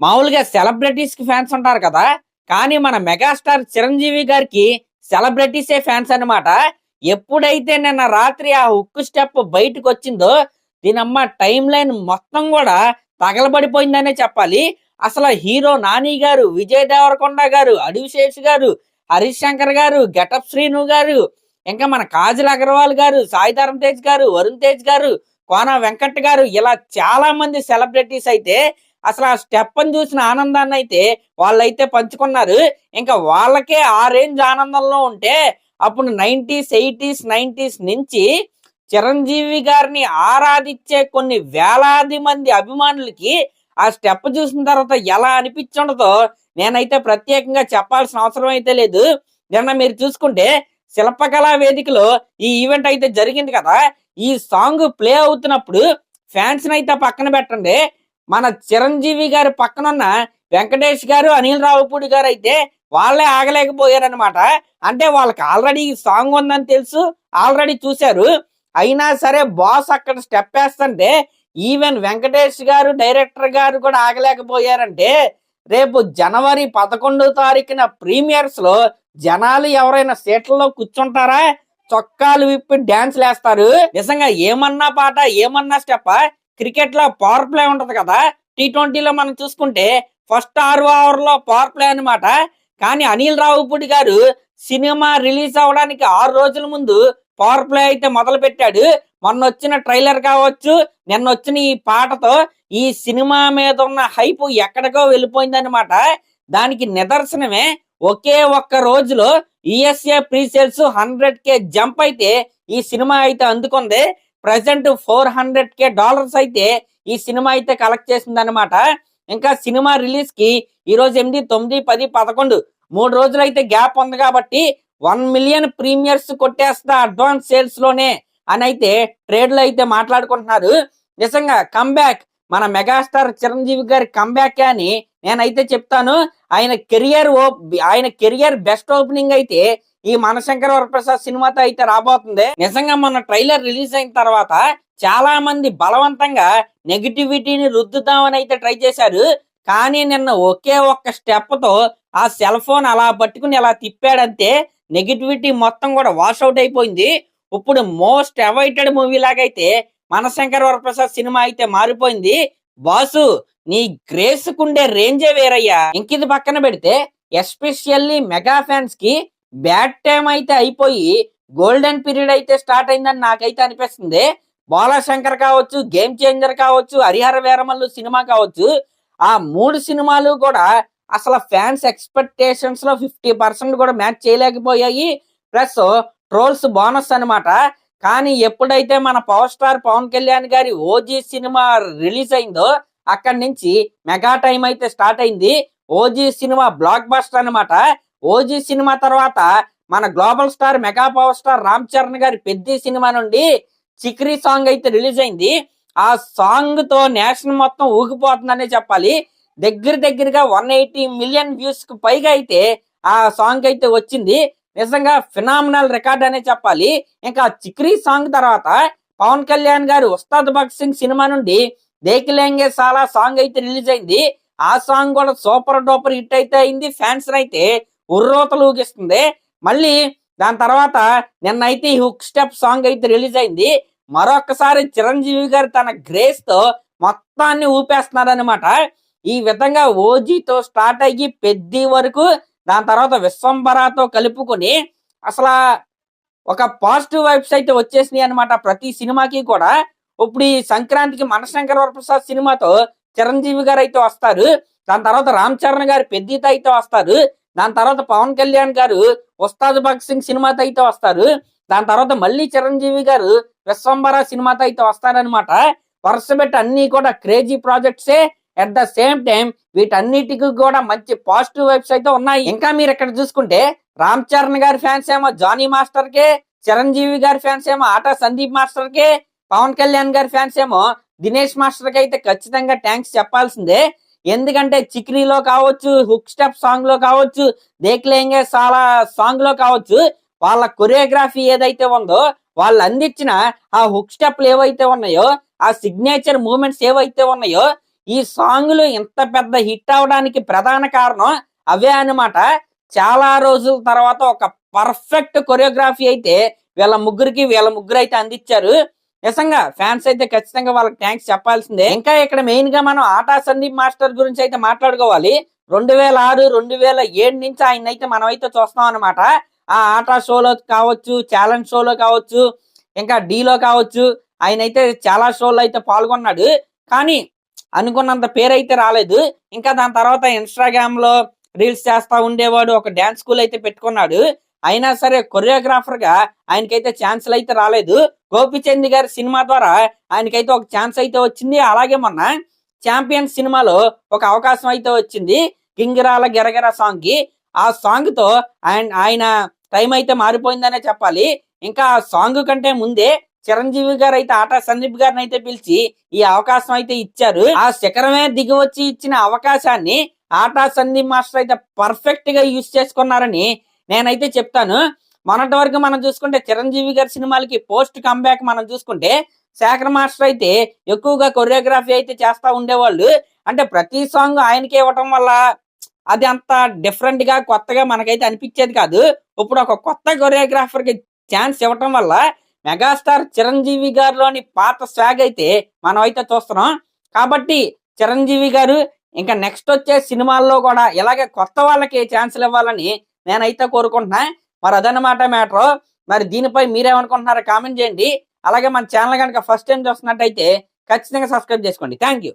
మామూలుగా సెలబ్రిటీస్కి ఫ్యాన్స్ ఉంటారు కదా. కానీ మన మెగాస్టార్ చిరంజీవి గారికి సెలబ్రిటీసే ఫ్యాన్స్ అన్నమాట. ఎప్పుడైతే నిన్న రాత్రి ఆ హుక్ స్టెప్ బయటకు వచ్చిందో దీనమ్మ టైం లైన్ మొత్తం కూడా తగలబడిపోయిందనే చెప్పాలి. అసలు హీరో నాని గారు విజయ్ దేవరకొండ గారు అడివిశేష్ గారు హరీష్ శంకర్ గారు గెటప్ శ్రీను గారు ఇంకా మన కాజల్ అగర్వాల్ గారు సాయిధరం తేజ్ గారు వరుణ్ తేజ్ గారు కోన వెంకట్ గారు ఇలా చాలా మంది సెలబ్రిటీస్ అయితే అసలు ఆ స్టెప్ అని చూసిన ఆనందాన్ని అయితే వాళ్ళైతే పంచుకున్నారు. ఇంకా వాళ్ళకే ఆ రేంజ్ ఆనందంలో ఉంటే అప్పుడు నైంటీస్ ఎయిటీస్ నైంటీస్ నుంచి చిరంజీవి గారిని ఆరాధించే కొన్ని వేలాది మంది అభిమానులకి ఆ స్టెప్ చూసిన తర్వాత ఎలా అనిపించుండదో నేనైతే ప్రత్యేకంగా చెప్పాల్సిన అవసరం అయితే లేదు. నిన్న మీరు చూసుకుంటే శిల్పకళా వేదికలో ఈ ఈవెంట్ అయితే జరిగింది కదా. ఈ సాంగ్ ప్లే అవుతున్నప్పుడు ఫ్యాన్స్ అయితే పక్కన పెట్టండి. మన చిరంజీవి గారి పక్కనున్న వెంకటేష్ గారు అనిల్ రావుపూడి గారు అయితే వాళ్ళే ఆగలేకపోయారనమాట అంటే వాళ్ళకి ఆల్రెడీ సాంగ్ ఉందని తెలుసు ఆల్రెడీ చూశారు. అయినా సరే బాస్ అక్కడ స్టెప్ వేస్తుంటే ఈవెన్ వెంకటేష్ గారు డైరెక్టర్ గారు కూడా ఆగలేకపోయారంటే రేపు జనవరి పదకొండో తారీఖున ప్రీమియర్స్లో జనాలు ఎవరైనా సీట్లలో కూర్చుంటారా? చొక్కాలు విప్పి డాన్స్లు వేస్తారు నిజంగా ఏమన్నా పాట ఏమన్నా స్టెప్ క్రికెట్లో పవర్ ప్లే ఉంటది కదా టీ ట్వంటీలో మనం చూసుకుంటే ఫస్ట్ ఆరు ఓవర్లో పవర్ ప్లే అన్నమాట. కానీ అనిల్ రావుపూడి గారు సినిమా రిలీజ్ అవడానికి ఆరు రోజుల ముందు పవర్ ప్లే అయితే మొదలు పెట్టాడు మొన్న వచ్చిన ట్రైలర్ కావచ్చు నిన్న వచ్చిన ఈ పాటతో ఈ సినిమా మీద ఉన్న హైప్ ఎక్కడికో వెళ్ళిపోయిందనమాట దానికి నిదర్శనమే ఒకే ఒక్క రోజులో USA presales hundred K jump అయితే ఈ సినిమా అయితే అందుకుంది. Present four hundred K dollars అయితే ఈ సినిమా అయితే కలెక్ట్ చేసింది అనమాట ఇంకా సినిమా రిలీజ్కి ఈ రోజు ఎనిమిది తొమ్మిది పది పదకొండు మూడు రోజులు అయితే గ్యాప్ ఉంది కాబట్టి వన్ మిలియన్ ప్రీమియర్స్ కొట్టేస్తా అడ్వాన్స్ సేల్స్లోనే అని అయితే ట్రేడ్లో అయితే మాట్లాడుకుంటున్నారు. నిజంగా కంబ్యాక్ మన మెగాస్టార్ చిరంజీవి గారి కంబ్యాక్ అని నేనైతే చెప్తాను. ఆయన కెరియర్ ఆయన కెరియర్ బెస్ట్ ఓపెనింగ్ అయితే ఈ మనశంకర వరప్రసాద్ సినిమాతో అయితే రాబోతుంది. నిజంగా మన ట్రైలర్ రిలీజ్ అయిన తర్వాత చాలా మంది బలవంతంగా నెగిటివిటీని రుద్దుదామని అయితే ట్రై చేశారు. కానీ నిన్న ఒకే ఒక్క స్టెప్తో ఆ సెల్ ఫోన్ అలా పట్టుకుని అలా తిప్పాడంతే నెగిటివిటీ మొత్తం కూడా వాష్ అవుట్ అయిపోయింది. ఇప్పుడు మోస్ట్ అవైటెడ్ మూవీ లాగైతే మనశంకర్ వరప్రసాద్ సినిమా అయితే మారిపోయింది. బాసు నీ గ్రేస్ కుండే రేంజే వేరయ్యా. ఇంకిది పక్కన పెడితే ఎస్పెషల్లీ మెగా ఫ్యాన్స్కి బ్యాడ్ టైం అయితే అయిపోయి గోల్డెన్ పీరియడ్ అయితే స్టార్ట్ అయిందని నాకైతే అనిపిస్తుంది. బాలశంకర్ కావచ్చు గేమ్ చేంజర్ కావచ్చు హరిహర వీరమల్లు సినిమా కావచ్చు ఆ మూడు సినిమాలు కూడా అసలు ఫ్యాన్స్ ఎక్స్పెక్టేషన్స్లో ఫిఫ్టీ పర్సెంట్ కూడా మ్యాచ్ చేయలేకపోయాయి. ప్లస్ ట్రోల్స్ బోనస్ అన్నమాట. కానీ ఎప్పుడైతే మన పవర్ స్టార్ పవన్ కళ్యాణ్ గారి ఓజీ సినిమా రిలీజ్ అయిందో అక్కడి నుంచి మెగా టైం అయితే స్టార్ట్ అయింది. ఓజీ సినిమా బ్లాక్ బస్టర్ అన్నమాట. ఓజీ సినిమా తర్వాత మన global star mega power star Ram Charan గారి పెద్ద సినిమా నుండి చిక్రీ సాంగ్ అయితే రిలీజ్ అయింది. ఆ సాంగ్తో నేషన్ మొత్తం ఊగిపోతుందనే చెప్పాలి. దగ్గర దగ్గరగా వన్ ఎయిటీ మిలియన్ వ్యూస్కు పైగా అయితే ఆ సాంగ్ అయితే వచ్చింది. నిజంగా ఫినామినల్ రికార్డ్ అనే చెప్పాలి. ఇంకా చిక్రీ సాంగ్ తర్వాత పవన్ కళ్యాణ్ గారు ఉస్తాద్ భగత్ సింగ్ సినిమా నుండి దేకిలేంగే సాలా సాంగ్ అయితే రిలీజ్ అయింది. ఆ సాంగ్ కూడా సూపర్ డూపర్ హిట్ అయితే అయింది. ఫ్యాన్స్ అయితే ఉర్రోతలు ఊగిస్తుంది. మళ్ళీ దాని తర్వాత నిన్నైతే ఈ హుక్ స్టెప్ సాంగ్ అయితే రిలీజ్ అయింది. మరొకసారి చిరంజీవి గారు తన గ్రేస్తో మొత్తాన్ని ఊపేస్తున్నారనమాట ఈ విధంగా ఓజీతో స్టార్ట్ అయ్యి పెద్ది వరకు దాని తర్వాత విశ్వంబరాతో కలుపుకొని అసలు ఒక పాజిటివ్ వైబ్స్ అయితే వచ్చేసినాయి అనమాట ప్రతి సినిమాకి కూడా. ఇప్పుడు ఈ సంక్రాంతికి మనశంకర వరప్రసాద్ సినిమాతో చిరంజీవి గారు అయితే వస్తారు. దాని తర్వాత రామ్ చరణ్ గారు పెద్దితో అయితే వస్తారు. దాని తర్వాత పవన్ కళ్యాణ్ గారు ఉస్తాద్ భగత్ సింగ్ సినిమాతో అయితే వస్తారు. దాని తర్వాత మళ్ళీ చిరంజీవి గారు విశ్వంబర సినిమాతో అయితే వస్తారనమాట వరుస పెట్టి అన్ని కూడా క్రేజీ ప్రాజెక్ట్సే అట్ ద సేమ్ టైం వీటన్నిటికి కూడా మంచి పాజిటివ్ వైబ్స్ అయితే ఉన్నాయి. ఇంకా మీరు ఇక్కడ చూసుకుంటే రామ్ చరణ్ గారి ఫ్యాన్స్ ఏమో జానీ మాస్టర్ కే చిరంజీవి గారి ఫ్యాన్స్ ఏమో ఆటా సందీప్ మాస్టర్ కే పవన్ కళ్యాణ్ గారి ఫ్యాన్స్ ఏమో దినేష్ మాస్టర్కి అయితే ఖచ్చితంగా థ్యాంక్స్ చెప్పాల్సిందే. ఎందుకంటే చిక్రీలో కావచ్చు హుక్ స్టెప్ సాంగ్లో కావచ్చు దేక్లేంగే చాలా సాంగ్లో కావచ్చు వాళ్ళ కొరియోగ్రఫీ ఏదైతే ఉందో వాళ్ళు అందించిన ఆ హుక్ స్టెప్లు ఏవైతే ఉన్నాయో ఆ సిగ్నేచర్ మూమెంట్స్ ఏవైతే ఉన్నాయో ఈ సాంగ్లు ఇంత పెద్ద హిట్ అవడానికి ప్రధాన కారణం అవే అన్నమాట. చాలా రోజుల తర్వాత ఒక పర్ఫెక్ట్ కొరియోగ్రఫీ అయితే వీళ్ళ ముగ్గురికి వీళ్ళ ముగ్గురు అయితే అందించారు. నిజంగా ఫ్యాన్స్ అయితే ఖచ్చితంగా వాళ్ళకి థ్యాంక్స్ చెప్పాల్సిందే. ఇంకా ఇక్కడ మెయిన్గా మనం ఆటా సందీప్ మాస్టర్ గురించి అయితే మాట్లాడుకోవాలి. రెండు వేల ఆరు రెండు వేల ఏడు నుంచి ఆయన అయితే మనం అయితే చూస్తాం అనమాట ఆ ఆటా షోలో కావచ్చు ఛాలెంజ్ షోలో కావచ్చు ఇంకా డీలో కావచ్చు ఆయన అయితే చాలా షోల్లో అయితే పాల్గొన్నాడు. కానీ అనుకున్నంత పేరు అయితే రాలేదు. ఇంకా దాని తర్వాత ఇన్స్టాగ్రామ్లో రీల్స్ చేస్తా ఉండేవాడు ఒక డాన్స్ స్కూల్ అయితే పెట్టుకున్నాడు. అయినా సరే కొరియోగ్రాఫర్గా ఆయనకైతే ఛాన్సులు అయితే రాలేదు. గోపిచంద్ గారి సినిమా ద్వారా ఆయనకైతే ఒక ఛాన్స్ అయితే వచ్చింది. అలాగే మొన్న ఛాంపియన్ సినిమాలో ఒక అవకాశం అయితే వచ్చింది. గింగిరాల గిరగిర సాంగ్కి ఆ సాంగ్తో ఆయన ఆయన టైం అయితే మారిపోయిందనే చెప్పాలి. ఇంకా ఆ సాంగ్ కంటే ముందే చిరంజీవి గారు అయితే ఆటా సందీప్ గారిని అయితే పిలిచి ఈ అవకాశం అయితే ఇచ్చారు. ఆ శిఖరమే దిగి వచ్చి ఇచ్చిన అవకాశాన్ని ఆటా సందీప్ మాస్టర్ అయితే పర్ఫెక్ట్గా యూజ్ చేసుకున్నారని నేనైతే చెప్తాను. మొన్నటి వరకు మనం చూసుకుంటే చిరంజీవి గారి సినిమాలకి పోస్ట్ కంబ్యాక్ మనం చూసుకుంటే శేఖర్ మాస్టర్ అయితే ఎక్కువగా కొరియోగ్రఫీ అయితే చేస్తూ ఉండేవాళ్ళు. అంటే ప్రతి సాంగ్ ఆయనకి ఇవ్వటం వల్ల అది అంత డిఫరెంట్గా కొత్తగా మనకైతే అనిపించేది కాదు. ఇప్పుడు ఒక కొత్త కొరియోగ్రాఫర్కి ఛాన్స్ ఇవ్వటం వల్ల మెగాస్టార్ చిరంజీవి గారిలోని పాత స్వాగ్ అయితే మనం అయితే చూస్తున్నాం. కాబట్టి చిరంజీవి గారు ఇంకా నెక్స్ట్ వచ్చే సినిమాల్లో కూడా ఇలాగే కొత్త వాళ్ళకి ఛాన్సులు ఇవ్వాలని నేనైతే కోరుకుంటున్నా. మరి అదన్నమాట మ్యాటర్. మరి దీనిపై మీరేమనుకుంటున్నారో కామెంట్ చేయండి. అలాగే మన ఛానల్ కనుక ఫస్ట్ టైం చూస్తున్నట్టయితే ఖచ్చితంగా సబ్స్క్రైబ్ చేసుకోండి. Thank you.